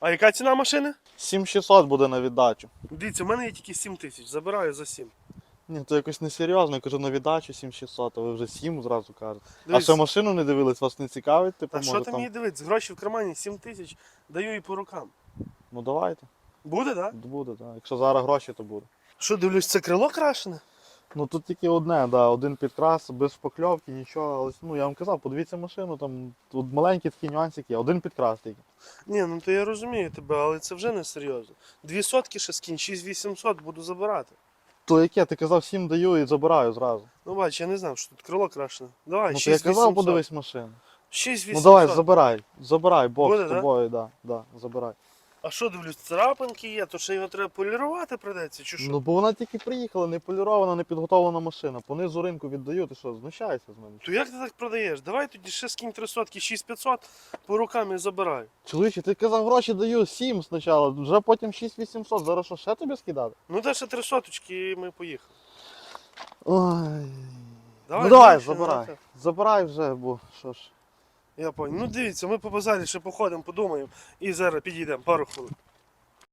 А яка ціна машини? 7600 буде на віддачу. Дивіться, у мене є тільки 7 тисяч, забираю за 7. Ні, то якось несерйозно, я кажу на віддачу 7600, а ви вже 7 зразу кажете. А що машину не дивились, вас не цікавить, типу, Та що може там там. її дивитися? Гроші в кармані 7 тисяч, даю і по рукам. Ну давайте, Буде, так? Да? буде, так. Якщо зараз гроші, то буде. Що дивлюсь, це крило крашене? Ну тут тільки одне, да, один підкрас, без шпакльовки, нічого. Але ну я вам казав, подивіться машину, там тут маленькі такі нюансики, є, один підкрас тільки. Ні, ну то я розумію тебе, але це вже не серйозно. Дві сотки ще скинь, 6800 буду забирати. То яке, ти казав, 7 даю і забираю зразу. Ну бач, я не знав, що тут крило крашене. Давай, ну то я 6800. казав, подивись машину. 6800. Ну давай, забирай, забирай, Бог Буде, з да? тобою, да, да, забирай. А що дивлюсь, царапинки є, то ще його треба полірувати придеться, чи що? Ну бо вона тільки приїхала, не полірована, не підготовлена машина. По низу ринку віддаю, ти що, знущаєшся з мене? То як ти так продаєш? Давай тоді ще скинь три сотки, 6500, по рукам і забираю. Чоловіче, ти казав, гроші даю 7 спочатку, вже потім 6800, зараз що, ще тобі скидати? Ну дай ще три соточки і ми поїхали. Ой. Давай, ну давай, забирай. Забирай вже, бо що ж. Я понял. Ну дивіться, ми по базарі ще походимо, подумаємо і зараз підійдемо пару хвилин.